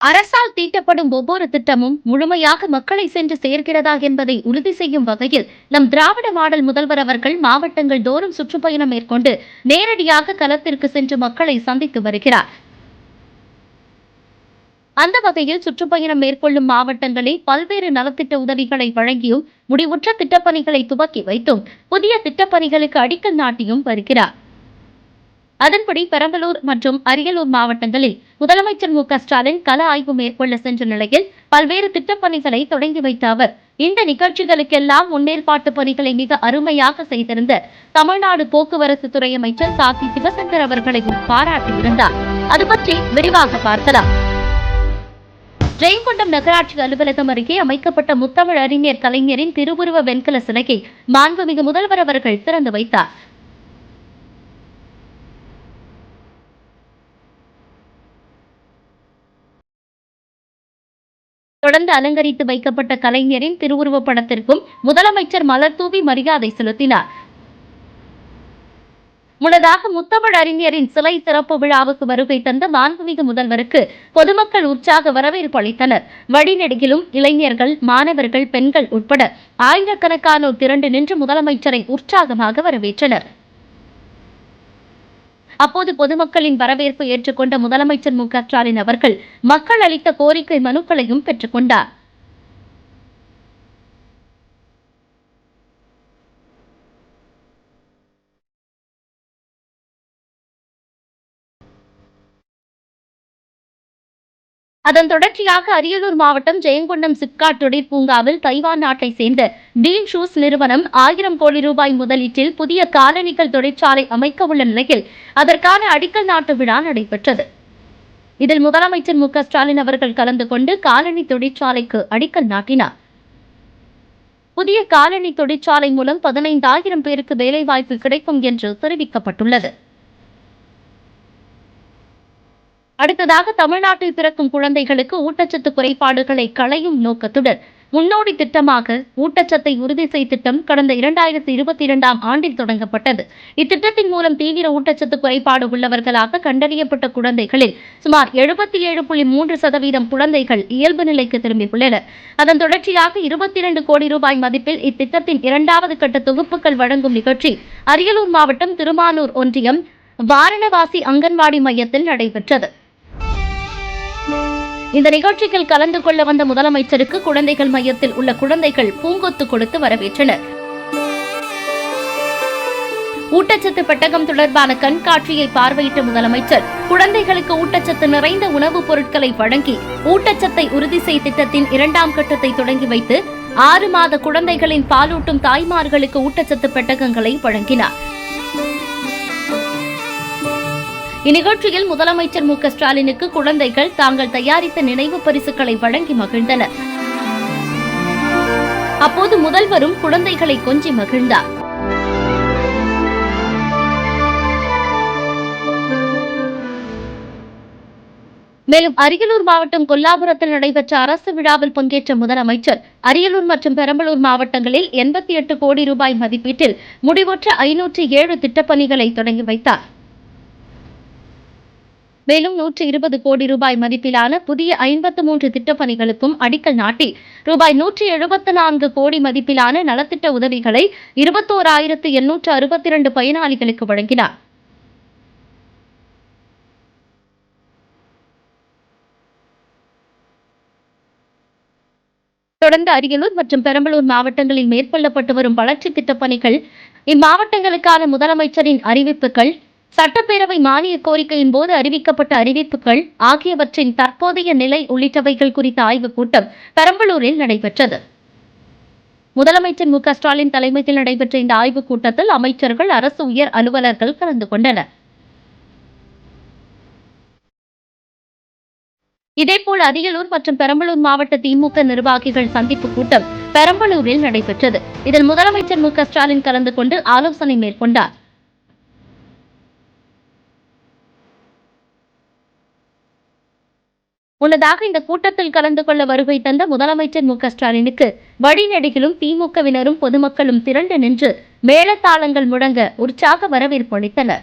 அரசால் தீட்டப்படும் ஒவ்வொரு திட்டமும் முழுமையாக மக்களை சென்று சேர்கிறதா என்பதை உறுதி செய்யும் வகையில் நம் திராவிட மாடல் முதல்வர் அவர்கள் மாவட்டங்கள் தோறும் சுற்றுப்பயணம் மேற்கொண்டு நேரடியாக களத்திற்கு சென்று மக்களை சந்தித்து வருகிறார். அந்த வகையில் சுற்றுப்பயணம் மேற்கொள்ளும் மாவட்டங்களில் பல்வேறு நலத்திட்ட உதவிகளை வழங்கியும் முடிவுற்ற திட்டப்பணிகளை துவக்கி வைத்தும் புதிய திட்டப்பணிகளுக்கு அடிக்கல் நாட்டியும் வருகிறார். அதன்படி பெரம்பலூர் மற்றும் அரியலூர் மாவட்டங்களில் முதலமைச்சர் மு க ஸ்டாலின் கள ஆய்வு மேற்கொள்ள சென்ற நிலையில் பல்வேறு திட்டப்பணிகளை தொடங்கி வைத்த அவர் இந்த நிகழ்ச்சிகளுக்கெல்லாம் முன்னேற்பாட்டு பணிகளை மிக அருமையாக செய்திருந்த தமிழ்நாடு போக்குவரத்து துறை அமைச்சர் சாத்தி சிவசங்கர் அவர்களையும் பாராட்டியிருந்தார் அது பற்றி விரிவாக பார்க்கலாம். ஜெயங்கொண்டம் நகராட்சி அலுவலகம் அருகே அமைக்கப்பட்ட முத்தமிழ் அறிஞர் கலைஞரின் திருவுருவ வெண்கல சிலையை மாண்புமிகு முதல்வர் அவர்கள் திறந்து வைத்தார். தொடர்ந்து அலங்கரித்து வைக்கப்பட்ட கலைஞரின் திருவுருவப் படத்திற்கும் முதலமைச்சர் மலர் தூவி மரியாதை செலுத்தினார். முன்னதாக முத்தமிழ் அறிஞரின் சிலை திறப்பு விழாவுக்கு வருகை தந்த மாண்புமிகு முதல்வருக்கு பொதுமக்கள் உற்சாக வரவேற்பு அளித்தனர். வழிநெடுகிலும் இளைஞர்கள் மாணவர்கள் பெண்கள் உட்பட ஆயிரக்கணக்கானோர் திரண்டு நின்று முதலமைச்சரை உற்சாகமாக வரவேற்றனர். அப்போது பொதுமக்களின் வரவேற்பு ஏற்றுக்கொண்ட முதலமைச்சர் மு க ஸ்டாலின் அவர்கள் மக்கள் அளித்த கோரிக்கை மனுக்களையும் பெற்றுக்கொண்டார். அதன் தொடர்ச்சியாக அரியலூர் மாவட்டம் ஜெயங்கொண்டம் சிப்காட் தொழிற் பூங்காவில் தைவான் நாட்டை சேர்ந்த டீன் ஷூஸ் நிறுவனம் ஆயிரம் கோடி ரூபாய் முதலீட்டில் புதிய காலணிகள் தொழிற்சாலை அமைக்க உள்ள நிலையில் அதற்கான அடிக்கல் நாட்டு விழா நடைபெற்றது. இதில் முதலமைச்சர் மு ஸ்டாலின் அவர்கள் கலந்து கொண்டு காலணி தொழிற்சாலைக்கு அடிக்கல் நாட்டினார். புதிய காலணி தொழிற்சாலை மூலம் பதினைந்தாயிரம் பேருக்கு வேலைவாய்ப்பு கிடைக்கும் என்று தெரிவிக்கப்பட்டுள்ளது. அடுத்ததாக தமிழ்நாட்டில் பிறக்கும் குழந்தைகளுக்கு ஊட்டச்சத்து குறைபாடுகளை களையும் நோக்கத்துடன் முன்னோடி திட்டமாக ஊட்டச்சத்தை உறுதி செய் திட்டம் கடந்த இரண்டாயிரத்தி இருபத்தி இரண்டாம் ஆண்டில் தொடங்கப்பட்டது. இத்திட்டத்தின் மூலம் தீவிர ஊட்டச்சத்து குறைபாடு உள்ளவர்களாக கண்டறியப்பட்ட குழந்தைகளில் சுமார் எழுபத்தி ஏழு புள்ளி மூன்று சதவீதம் குழந்தைகள் இயல்பு நிலைக்கு திரும்பியுள்ளனர். அதன் தொடர்ச்சியாக இருபத்தி இரண்டு கோடி ரூபாய் மதிப்பில் இத்திட்டத்தின் இரண்டாவது கட்ட தொகுப்புகள் வழங்கும் நிகழ்ச்சி அரியலூர் மாவட்டம் திருமானூர் ஒன்றியம் வாரணவாசி அங்கன்வாடி மையத்தில் நடைபெற்றது. இந்த நிகழ்ச்சியில் கலந்து கொள்ள வந்த முதலமைச்சருக்கு குழந்தைகள் மையத்தில் உள்ள குழந்தைகள் பூங்கொத்து கொடுத்து வரவேற்றனர். ஊட்டச்சத்து பெட்டகம் தொடர்பான கண்காட்சியை பார்வையிட்ட முதலமைச்சர் குழந்தைகளுக்கு ஊட்டச்சத்து நிறைந்த உணவுப் பொருட்களை வழங்கி ஊட்டச்சத்தை உறுதி செய் திட்டத்தின் இரண்டாம் கட்டத்தை தொடங்கி வைத்து ஆறு மாத குழந்தைகளின் பாலூட்டும் தாய்மார்களுக்கு ஊட்டச்சத்து பெட்டகங்களை வழங்கினார். இந்நிகழ்ச்சியில் முதலமைச்சர் மு ஸ்டாலினுக்கு குழந்தைகள் தாங்கள் தயாரித்த நினைவு பரிசுகளை வழங்கி மகிழ்ந்தனர். அப்போது முதல்வரும் குழந்தைகளை கொஞ்சி மகிழ்ந்தார். மேலும் அரியலூர் மாவட்டம் கொல்லாபுரத்தில் நடைபெற்ற அரசு விழாவில் பங்கேற்ற முதலமைச்சர் அரியலூர் மற்றும் பெரம்பலூர் மாவட்டங்களில் எண்பத்தி எட்டு கோடி ரூபாய் மதிப்பீட்டில் முடிவற்ற ஐநூற்றி ஏழு திட்டப்பணிகளை தொடங்கி வைத்தார். மேலும் நூற்றி இருபது கோடி ரூபாய் மதிப்பிலான புதிய ஐம்பத்து மூன்று திட்டப்பணிகளுக்கும் அடிக்கல் நாட்டி ரூபாய் நூற்றி எழுபத்து நான்கு கோடி மதிப்பிலான நலத்திட்ட உதவிகளை இருபத்தோராயிரத்து எண்ணூற்று அறுபத்தி இரண்டு பயனாளிகளுக்கு வழங்கினார். தொடர்ந்து அரியலூர் மற்றும் பெரம்பலூர் மாவட்டங்களில் மேற்கொள்ளப்பட்டு வரும் வளர்ச்சி திட்டப்பணிகள் இம்மாவட்டங்களுக்கான முதலமைச்சரின் அறிவிப்புகள் சட்டப்பேரவை மானிய கோரிக்கையின் போது அறிவிக்கப்பட்ட அறிவிப்புகள் ஆகியவற்றின் தற்போதைய நிலை உள்ளிட்டவைகள் குறித்த ஆய்வுக் கூட்டம் பெரம்பலூரில் நடைபெற்றது. முதலமைச்சர் மு ஸ்டாலின் தலைமையில் நடைபெற்ற இந்த ஆய்வுக் கூட்டத்தில் அமைச்சர்கள் அரசு உயர் அலுவலர்கள் கலந்து கொண்டனர். இதேபோல் அரியலூர் மற்றும் பெரம்பலூர் மாவட்ட திமுக நிர்வாகிகள் சந்திப்பு கூட்டம் பெரம்பலூரில் நடைபெற்றது. இதில் முதலமைச்சர் மு ஸ்டாலின் கலந்து கொண்டு ஆலோசனை மேற்கொண்டார். முன்னதாக இந்த கூட்டத்தில் கலந்து கொள்ள வருகை தந்த முதலமைச்சர் மு க ஸ்டாலினுக்கு வழிநெடுகிலும் திமுகவினரும் பொதுமக்களும் திரண்டு நின்று மேளதாளங்கள் முழங்க உற்சாக வரவேற்பு அளித்தனர்.